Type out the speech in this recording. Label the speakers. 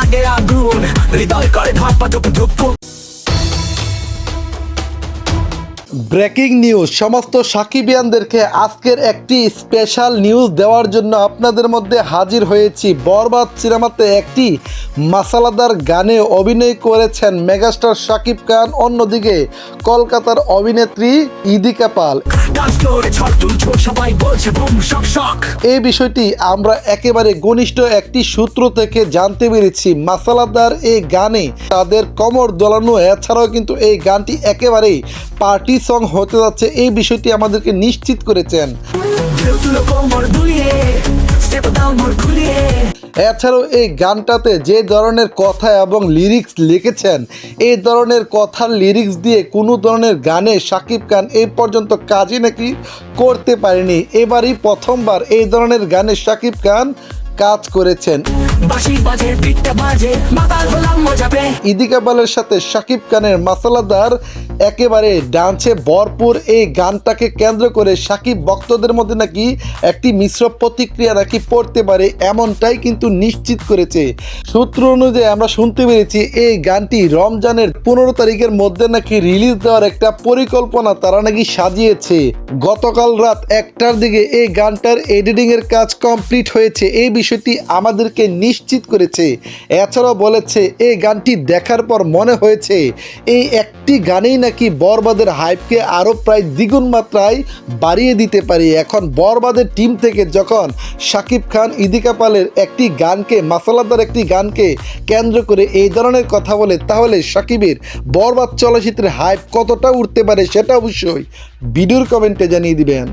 Speaker 1: লাগে আগুন হৃদয় করে ধাপ্পা ধুপ।
Speaker 2: Breaking news. সমস্ত সাকিবিয়ানদেরকে আজকের একটি স্পেশাল নিউজ দেওয়ার জন্য আপনাদের মধ্যে হাজির হয়েছি। বরবাদ সিনেমাতে একটি মাসালাদার গানে অভিনয় করেছেন মেগাস্টার শাকিব খান অন্যদিকে কলকাতার অভিনেত্রী ইদিকা পাল। এই বিষয়টি আমরা একেবারে ঘনিষ্ঠ একটি সূত্র থেকে জানতে পেরেছি। মাসালাদার এই গানে তাদের কমর দোলানো এছাড়াও কিন্তু এই গানটি একেবারেই পার্টি সং হতে যাচ্ছে এই বিষয়টি আমাদেরকে নিশ্চিত করেছেন। এছাড়াও এই গানটাতে যে ধরনের কথা এবং লিরিক্স লিখেছেন এই ধরনের কথার লিরিক্স দিয়ে কোনো ধরনের গানে শাকিব খান এই পর্যন্ত কাজই নাকি করতে পারেনি। এবারই প্রথমবার এই ধরনের গানে শাকিব খান কাজ করেছেন। ইদিকা পালের সাথে শাকিব খানের মাসালাদার একেবারে ডান্সে ভরপুর এই গানটাকে কেন্দ্র করে সাকিব ভক্তদের মধ্যে নাকি একটি মিশ্র প্রতিক্রিয়া নাকি পড়তে পারে, এমনটাই কিন্তু নিশ্চিত করেছে। সূত্র অনুযায়ী আমরা শুনতে পেরেছি, এই গানটি রমজানের পনেরো তারিখের মধ্যে নাকি রিলিজ দেওয়ার একটা পরিকল্পনা তারা নাকি সাজিয়েছে। গতকাল রাত একটার দিকে এই গানটার এডিটিং এর কাজ কমপ্লিট হয়েছে। এই বিষয়টি আমাদেরকে নিশ্চিত করেছে। এছাড়াও বলেছে, এই গানটি দেখার পর মনে হয়েছে, এই একটি গানেই নাকি বরবাদের হাইপকে আরও প্রায় দ্বিগুণ মাত্রায় বাড়িয়ে দিতে পারি? এখন বরবাদের টিম থেকে যখন শাকিব খান, ইদিকা পালের একটি গানকে, মাসালাদার একটি গানকে কেন্দ্র করে এই ধরনের কথা বলে, তাহলে শাকিবের বরবাদ চলচ্চিত্রের হাইপ কতটা উঠতে পারে সেটা অবশ্যই ভিডিওর কমেন্টে জানিয়ে দিবেন।